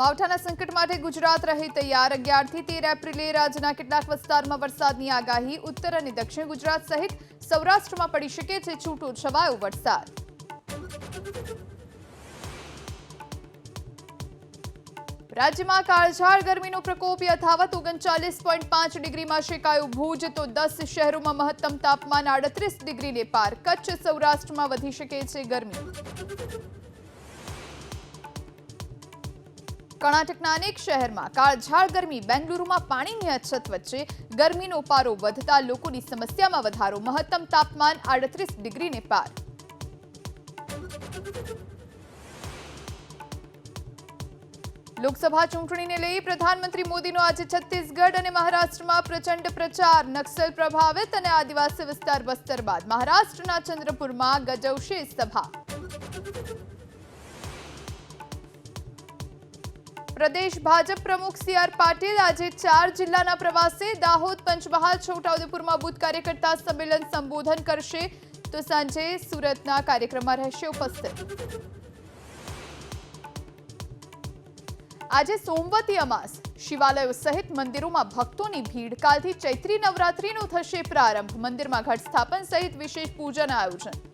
માવઠાના સંકટ માટે ગુજરાત રહે તૈયાર. અગિયારથી તેર એપ્રિલે રાજ્યના કેટલાક વિસ્તારમાં વરસાદની આગાહી. ઉત્તર અને દક્ષિણ ગુજરાત સહિત સૌરાષ્ટ્રમાં પડી શકે છે છૂટો છવાયો વરસાદ. રાજ્યમાં કાળઝાળ ગરમીનો પ્રકોપ યથાવત ઓગણચાલીસ પોઈન્ટ પાંચ ડિગ્રીમાં શેકાયું ભુજ. તો દસ શહેરોમાં મહત્તમ તાપમાન આડત્રીસ ડિગ્રીને પાર. કચ્છ સૌરાષ્ટ્રમાં વધી શકે છે ગરમી. કર્ણાટકના અનેક શહેરમાં કાળઝાળ ગરમી, બેંગલુરુમાં પાણીની અછત વચ્ચે ગરમીનો પારો વધતા લોકોની સમસ્યામાં વધારો, મહત્તમ તાપમાન આડત્રીસ ડિગ્રીને પાર. લોકસભા ચૂંટણીને લઈ પ્રધાનમંત્રી મોદીનો આજે છત્તીસગઢ અને મહારાષ્ટ્રમાં પ્રચંડ પ્રચાર, નક્સલ પ્રભાવિત અને આદિવાસી વિસ્તાર બસ્તર બાદ મહારાષ્ટ્રના ચંદ્રપુરમાં ગજવશે સભા. પ્રદેશ ભાજપ પ્રમુખ સી આર પાટીલ આજે ચાર જિલ્લાના પ્રવાસે દાહોદ, પંચમહાલ, છોટાઉદેપુરમાં બુથ કાર્યકર્તા સંમેલન સંબોધન કરશે. તો સાંજે સુરતના કાર્યક્રમમાં રહેશે ઉપસ્થિત. આજે સોમવતી અમાસ. શિવાલયો સહિત મંદિરોમાં ભક્તોની ભીડ. કાલથી ચૈત્રી નવરાત્રીનો થશે પ્રારંભ. મંદિરમાં ઘટ સ્થાપન સહિત વિશેષ પૂજન આયોજન.